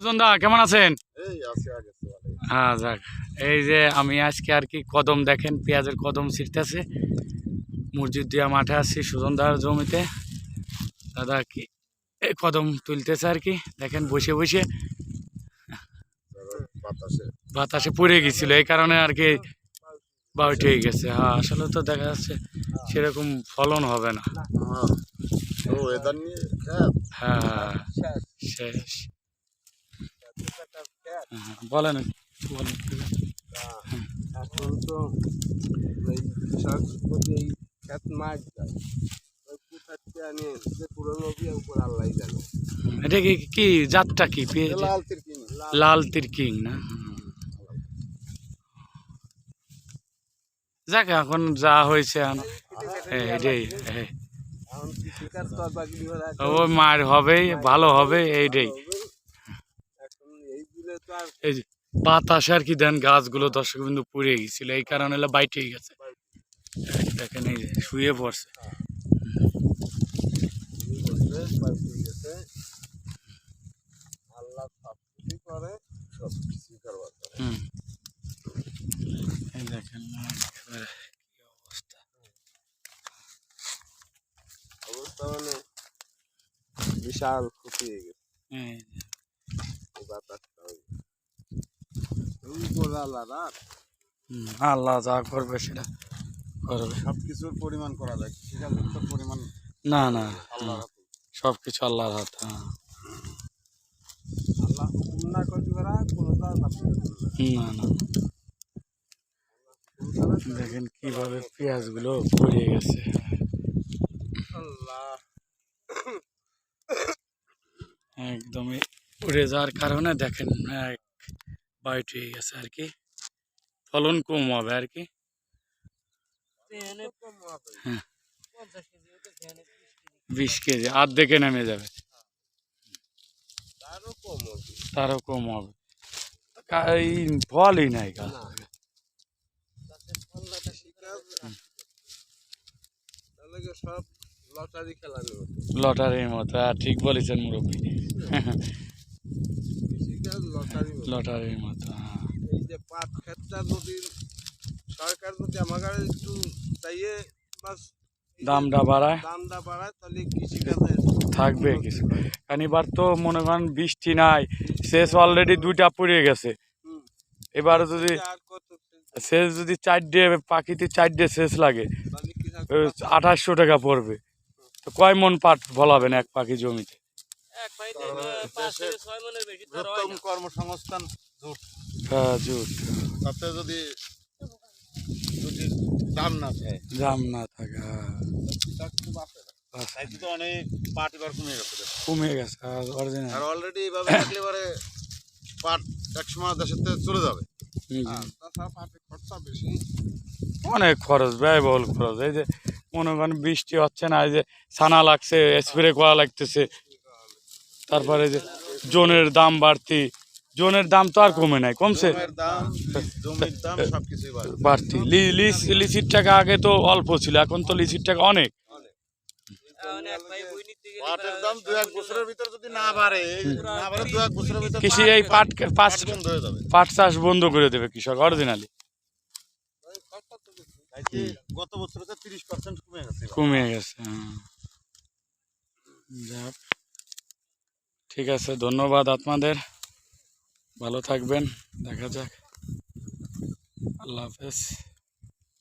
সুজনদা কেমন আছেন। হ্যাঁ যাক। এই যে আমি আজকে আর কি কদম দেখেন পেঁয়াজের কদম ছিটতেছে মসজিদ দিয়া মাঠে আসছি সুজনদার জমিতে। দাদা কি এই কদম তুলতেছে আর কি দেখেন বসে বসে। বাতাসে। বাতাসে পড়ে গেছিল এই কারণে আর কি বাউট হয়ে গেছে। হ্যাঁ আসলে তো দেখা যাচ্ছে সেরকম ফলন হবে না। হ্যাঁ। নিয়ে খ্যাত হ্যাঁ শেষ। হ্যাঁ, বলেন। বলেন এখন তো এই ক্ষেত মাছ যায়। এটা কি কি জাতটা কি? লাল তিরকিং না। যাক এখন যা হয়েছে এটাই ও মার হবে ভালো হবে এইটাই এখন এই দিলে তো আর এই যে বাতাস আর কি দেন গাছগুলো দর্শক বিন্দু পুড়ে গেছিল এই কারণে হলো বাইট গেছে। দেখেন এই যে শুয়ে পড়ছে। দেখেন কি অবস্থা। অবস্থা মানে বিশাল ক্ষতি হয়ে গেছে যে, এই বাতাসটা ওই এই উপর আল্লাহ যা করবে সেটা করবে। সব কিছুর পরিমাণ করা যায় কৃষিকাজের পরিমাণ না না সব কিছু আল্লাহর হাত হ্যাঁ। আল্লাহ হুকুম না করতে পারা কোনোটা না। না দেখেন কীভাবে পেঁয়াজগুলো পড়ে গেছে। আল্লাহ। একদমই উড়ে যাওয়ার কারণে দেখেন বাইট হয়ে গেছে আর কি। ফলন কম হবে আর কি। কম হবে। হ্যাঁ। বিশ কেজি। আর্ধেকে নেমে যাবে। তারও কম হবে। তারও কম হবে। কা- এই ফলই নাই গাছ সব লটারি খেলানো লটারির মতো হ্যাঁ, ঠিক বলেছেন মুরব্বী। লটারির মতো। হ্যাঁ। এই যে পাট ক্ষেতটা যদি সরকার যদি আমার একটু চাইয়ে বাস দামটা বাড়ায়? দামটা বাড়ায় তাহলে কৃষিকাজে থাকবে কিছু। কারণ এবার তো মনে করেন বৃষ্টি নাই শেষ অলরেডি দুইটা পড়ে গেছে। এবার যদি শেষ যদি চারটে পাখিতে চারটে শেষ লাগে আঠাশশো টাকা পড়বে। তো কয় মন পাট ফলাবেন এক পাখি জমিতে? বৃহত্তম। কর্মসংস্থান হ্যাঁ জুট। তাতে যদি যদি দাম না থাকে দাম না থাকে হ্যাঁ। তো অনেক পাট এবার কমে গেছে। কমে গেছে অরিজিনাল আর অলরেডি থাকলে পাট দেশের থেকে চলে যাবে। আর তাছাড়া পাটের খরচা বেশি। অনেক খরচ ব্যয়বহুল খরচ। এই যে মনে করেন বৃষ্টি হচ্ছে না এই যে ছানা লাগছে স্প্রে করা লাগতেছে তারপরে যে জোনের দাম বাড়তি জোনের দাম তো আর কমে নাই কমছে। বাড়তি। লিচির টাকা আগে তো অল্প ছিল এখন তো লিচির টাকা অনেক। কৃষি এই পাট চাষ বন্ধ করে দেবে কৃষক অরিজিনালি। গত বছরে কমে গেছে কমে গেছে। যাক। ঠিক আছে ধন্যবাদ আপনাদের। ভালো থাকবেন দেখা যাক। আল্লাহ হাফেজ।